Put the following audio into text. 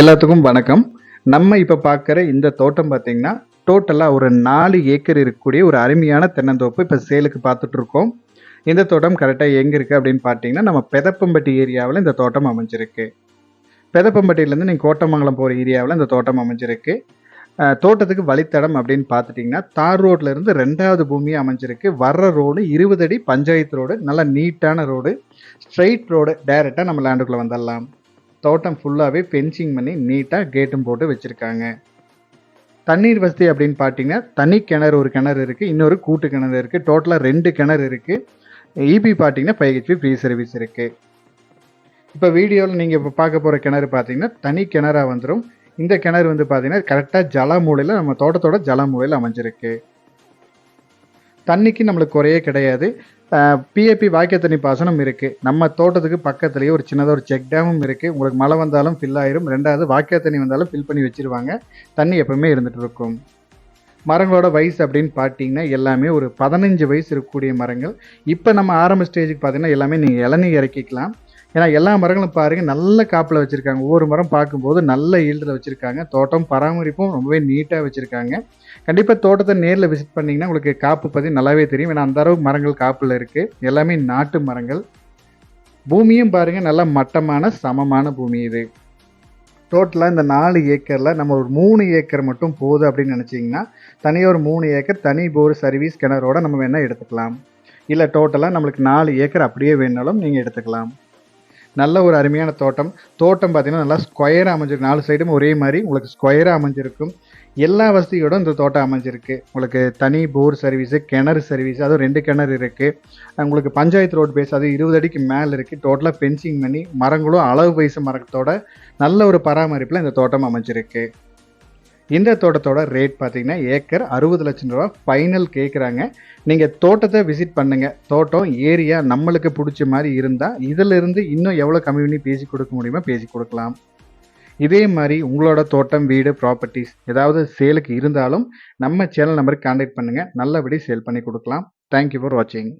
எல்லாத்துக்கும் வணக்கம். நம்ம இப்போ பார்க்குற இந்த தோட்டம் பார்த்தீங்கன்னா டோட்டலாக ஒரு நாலு ஏக்கர் இருக்கக்கூடிய ஒரு அருமையான தென்னந்தோப்பு இப்போ சேலுக்கு பார்த்துட்ருக்கோம் இந்த தோட்டம் கரெக்டாக எங்கே இருக்குது அப்படின்னு பார்த்தீங்கன்னா நம்ம பெதப்பம்பட்டி ஏரியாவில் இந்த தோட்டம் அமைஞ்சிருக்கு. பெதப்பம்பட்டியிலேருந்து நீங்கள் கோட்டமங்கலம் போகிற ஏரியாவில் இந்த தோட்டம் அமைஞ்சிருக்கு. தோட்டத்துக்கு வழித்தடம் அப்படின்னு பார்த்துட்டிங்கன்னா தார் ரோட்லேருந்து ரெண்டாவது பூமி அமைஞ்சிருக்கு. வர்ற ரோடு இருபது அடி பஞ்சாயத்து ரோடு நல்லா நீட்டான ரோடு ஸ்ட்ரைட் ரோடு டைரெக்டாக நம்ம லேண்டுக்குள்ளே வந்துடலாம். தோட்டம் ஃபுல்லாகவே ஃபென்சிங் பண்ணி நீட்டாக கேட்டும் போட்டு வச்சுருக்காங்க. தண்ணீர் வசதி அப்படின்னு பார்த்தீங்கன்னா தனி கிணறு ஒரு கிணறு இருக்குது இன்னொரு கூட்டு கிணறு இருக்குது டோட்டலாக ரெண்டு கிணறு இருக்குது இபி பார்த்தீங்கன்னா ஃபைவ் ஹெச்பி ஃப்ரீ சர்வீஸ் இருக்குது இப்போ வீடியோவில் நீங்கள் இப்போ பார்க்க போகிற கிணறு பார்த்தீங்கன்னா தனி கிணறாக வந்துடும் இந்த கிணறு வந்து பார்த்தீங்கன்னா கரெக்டாக ஜல மூலையில் நம்ம தோட்டத்தோட ஜல மூலையில் அமைஞ்சிருக்கு. தண்ணிக்கு நம்மளுக்கு குறையே கிடையாது. பிஏபி வாய்க்கால் தண்ணி பாசனம் இருக்குது நம்ம தோட்டத்துக்கு பக்கத்துலேயே ஒரு சின்னதாக ஒரு செக் டேமும் இருக்குது உங்களுக்கு மழை வந்தாலும் ஃபில் ஆயிரும். ரெண்டாவது வாய்க்கால் தண்ணி வந்தாலும் ஃபில் பண்ணி வச்சிருவாங்க. தண்ணி எப்பவுமே இருந்துகிட்டு இருக்கும். மரங்களோட வயசு அப்படின்னு பார்த்தீங்கன்னா எல்லாமே ஒரு பதினஞ்சு வயசு இருக்கக்கூடிய மரங்கள். இப்போ நம்ம ஆரம்ப ஸ்டேஜுக்கு பார்த்தீங்கன்னா எல்லாமே நீங்கள் இளநீ இறக்கிக்கலாம். ஏன்னா எல்லா மரங்களும் பாருங்கள் நல்ல காப்பில் வச்சுருக்காங்க. ஒவ்வொரு மரம் பார்க்கும்போது நல்ல ஈல்டில் வச்சுருக்காங்க. தோட்டம் பராமரிப்பும் ரொம்பவே நீட்டாக வச்சுருக்காங்க. கண்டிப்பாக தோட்டத்தை நேரில் விசிட் பண்ணிங்கன்னா உங்களுக்கு காப்பு பற்றி நல்லாவே தெரியும். ஏன்னா அந்த அளவுக்கு மரங்கள் காப்பில் இருக்குது எல்லாமே நாட்டு மரங்கள். பூமியும் பாருங்கள் நல்ல மட்டமான சமமான பூமி இது. டோட்டலாக இந்த நாலு ஏக்கரில் நம்ம ஒரு மூணு ஏக்கர் மட்டும் போதும் அப்படின்னு நினச்சிங்கன்னா தனியாக ஒரு மூணு ஏக்கர் தனி போர் சர்வீஸ் கிணறோட நம்ம வேணால் எடுத்துக்கலாம். இல்லை டோட்டலாக நம்மளுக்கு நாலு ஏக்கர் அப்படியே வேணாலும் நீங்கள் எடுத்துக்கலாம். நல்ல ஒரு அருமையான தோட்டம். தோட்டம் பார்த்தீங்கன்னா நல்லா ஸ்கொயராக அமைஞ்சிருக்கு. நாலு சைடும் ஒரே மாதிரி. உங்களுக்கு ஸ்கொயராக அமைஞ்சிருக்கும். எல்லா வசதியோட இந்த தோட்டம் அமைஞ்சிருக்கு. உங்களுக்கு தனி போர் சர்வீஸு கிணறு சர்வீஸ் அதுவும் ரெண்டு கிணறு இருக்குது உங்களுக்கு பஞ்சாயத்து ரோடு பேஸ் அது இருபது அடிக்கு மேலே இருக்குது டோட்டலாக ஃபென்சிங் பண்ணி மரங்களும் அளவு வயசு மரத்தோட நல்ல ஒரு பராமரிப்பில் இந்த தோட்டம் அமைஞ்சிருக்கு. இந்த தோட்டத்தோட ரேட் பார்த்தீங்கன்னா ஏக்கர் அறுபது லட்சம் ரூபா ஃபைனல் கேட்குறாங்க நீங்கள் தோட்டத்தை விசிட் பண்ணுங்கள் தோட்டம் ஏரியா நம்மளுக்கு பிடிச்ச மாதிரி இருந்தால் இதிலிருந்து இன்னும் எவ்வளோ கம்மி பண்ணி பேசி கொடுக்க முடியுமோ பேசி கொடுக்கலாம். இதே மாதிரி உங்களோட தோட்டம் வீடு ப்ராப்பர்ட்டிஸ் ஏதாவது சேலுக்கு இருந்தாலும் நம்ம சேனல் நம்பருக்கு கான்டாக்ட் பண்ணுங்கள் நல்லபடி சேல் பண்ணி கொடுக்கலாம். தேங்க்யூ ஃபார் வாட்சிங்